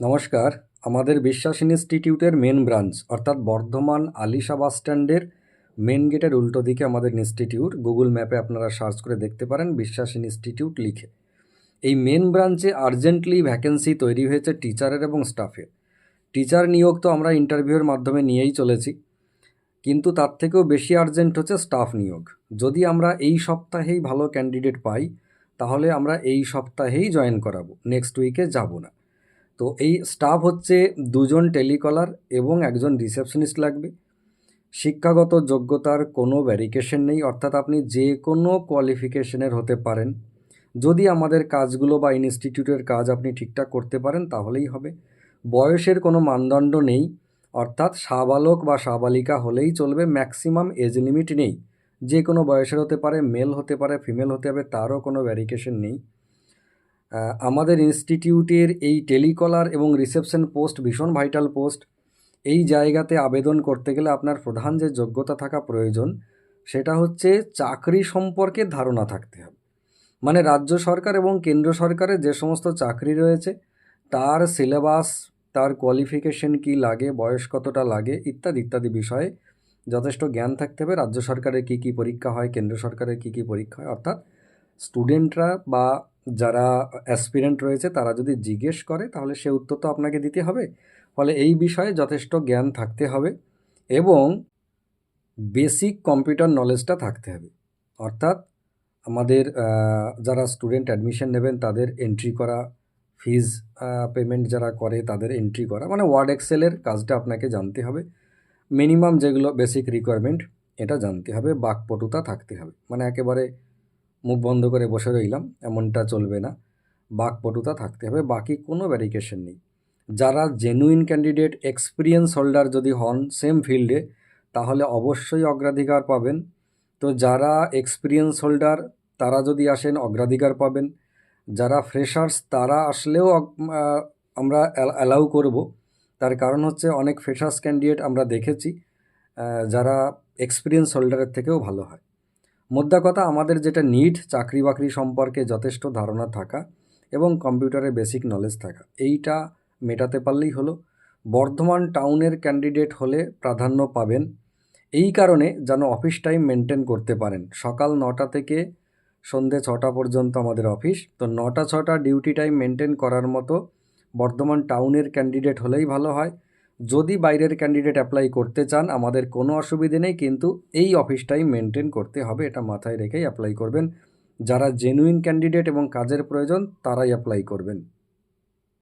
নমস্কার। আমাদের বিশ্বাস ইনস্টিটিউটের মেন ব্রাঞ্চ, অর্থাৎ বর্ধমান আলিশা বাস স্ট্যান্ডের মেন গেটের উল্টো দিকে আমাদের ইনস্টিটিউট। গুগল ম্যাপে আপনারা সার্চ করে দেখতে পারেন বিশ্বাস ইনস্টিটিউট লিখে। এই মেন ব্রাঞ্চে আর্জেন্টলি ভ্যাকেন্সি তৈরি হয়েছে টিচারের এবং স্টাফের। টিচার নিয়োগ তো আমরা ইন্টারভিউয়ের মাধ্যমে নিয়েই চলেছি, কিন্তু তার থেকেও বেশি আর্জেন্ট হচ্ছে স্টাফ নিয়োগ। যদি আমরা এই সপ্তাহেই ভালো ক্যান্ডিডেট পাই, তাহলে আমরা এই সপ্তাহেই জয়েন করাবো, নেক্সট উইকে যাব না। তো এই স্টাফ হচ্ছে দুজন টেলিকলার এবং একজন রিসেপশনিস্ট লাগবে। শিক্ষাগত যোগ্যতার কোনো ভ্যারিকেশন নেই, অর্থাৎ আপনি যে কোনো কোয়ালিফিকেশনের হতে পারেন। যদি আমাদের কাজগুলো বা ইনস্টিটিউটের কাজ আপনি ঠিকঠাক করতে পারেন, তাহলেই হবে। বয়সের কোনো মানদণ্ড নেই, অর্থাৎ সাবালক বা সাবালিকা হলেই চলবে ম্যাক্সিমাম এজ লিমিট নেই। যে কোনো বয়সের হতে পারে মেল হতে পারে ফিমেল হতে হবে, তারও কোনো ভ্যারিকেশন নেই। আমাদের ইনস্টিটিউটের এই টেলিকলার এবং রিসেপশন পোস্ট ভীষণ ভাইটাল পোস্ট এই জায়গাতে আবেদন করতে গেলে আপনার প্রধান যে যোগ্যতা থাকা প্রয়োজন, সেটা হচ্ছে চাকরি সম্পর্কে ধারণা থাকতে হবে। মানে রাজ্য সরকার এবং কেন্দ্র সরকারের যে সমস্ত চাকরি রয়েছে, তার সিলেবাস তার কোয়ালিফিকেশন কি লাগে, বয়স কতটা লাগে, ইত্যাদি ইত্যাদি বিষয়ে যথেষ্ট জ্ঞান থাকতে হবে। রাজ্য সরকারের কী কী পরীক্ষা হয়, কেন্দ্র সরকারের কী কী পরীক্ষা হয়, অর্থাৎ স্টুডেন্টরা বা যারা অ্যাসপিরেন্ট রয়েছে, তারা যদি জিজ্ঞেস করে, তাহলে সে উত্তর তো আপনাকে দিতে হবে। ফলে এই বিষয়ে যথেষ্ট জ্ঞান থাকতে হবে এবং বেসিক কম্পিউটার নলেজটা থাকতে হবে। অর্থাৎ আমাদের যারা স্টুডেন্ট অ্যাডমিশন নেবেন, তাদের এন্ট্রি করা ফিজ পেমেন্ট যারা করে, তাদের এন্ট্রি করা মানে ওয়ার্ড এক্সেলের কাজটা আপনাকে জানতে হবে। মিনিমাম যেগুলো বেসিক রিকোয়ারমেন্ট এটা জানতে হবে, বাকপটুতা থাকতে হবে। মানে একেবারে মুখ বন্ধ করে বসে রইলাম, এমনটা চলবে না। বাকপটুতা থাকতে হবে, বাকি কোনো ভ্যারিকেশন নেই। যারা জেনুইন ক্যান্ডিডেট এক্সপিরিয়েন্স হোল্ডার যদি হন সেম ফিল্ডে তাহলে অবশ্যই অগ্রাধিকার পাবেন। তো যারা এক্সপিরিয়েন্স হোল্ডার তারা যদি আসেন, অগ্রাধিকার পাবেন। যারা ফ্রেশার্স তারা আসলেও আমরা অ্যালাউ করব। তার কারণ হচ্ছে অনেক ফ্রেশার্স ক্যান্ডিডেট আমরা দেখেছি যারা এক্সপিরিয়েন্স হোল্ডারের থেকেও ভালো হয়। মোদ্দা কথা, আমাদের যেটা নিড চাকরি বাকরি সম্পর্কে যথেষ্ট ধারণা থাকা এবং কম্পিউটারে বেসিক নলেজ থাকা। এইটা মেটাতে পারলেই হলো। বর্ধমান টাউনের ক্যান্ডিডেট হলে প্রাধান্য পাবেন এই কারণে যেন অফিস টাইম মেনটেন করতে পারেন। সকাল নটা থেকে সন্ধে ছটা পর্যন্ত আমাদের অফিস তো নটা ছটা ডিউটি টাইম মেনটেন করার মতো বর্ধমান টাউনের ক্যান্ডিডেট হলেই ভালো হয়। যদি বাইরের ক্যান্ডিডেট অ্যাপ্লাই করতে চান, আমাদের কোনো অসুবিধে নেই, কিন্তু এই অফিসটাই মেনটেন করতে হবে, এটা মাথায় রেখেই অ্যাপ্লাই করবেন। যারা জেনুইন ক্যান্ডিডেট এবং কাজের প্রয়োজন, তারাই অ্যাপ্লাই করবেন।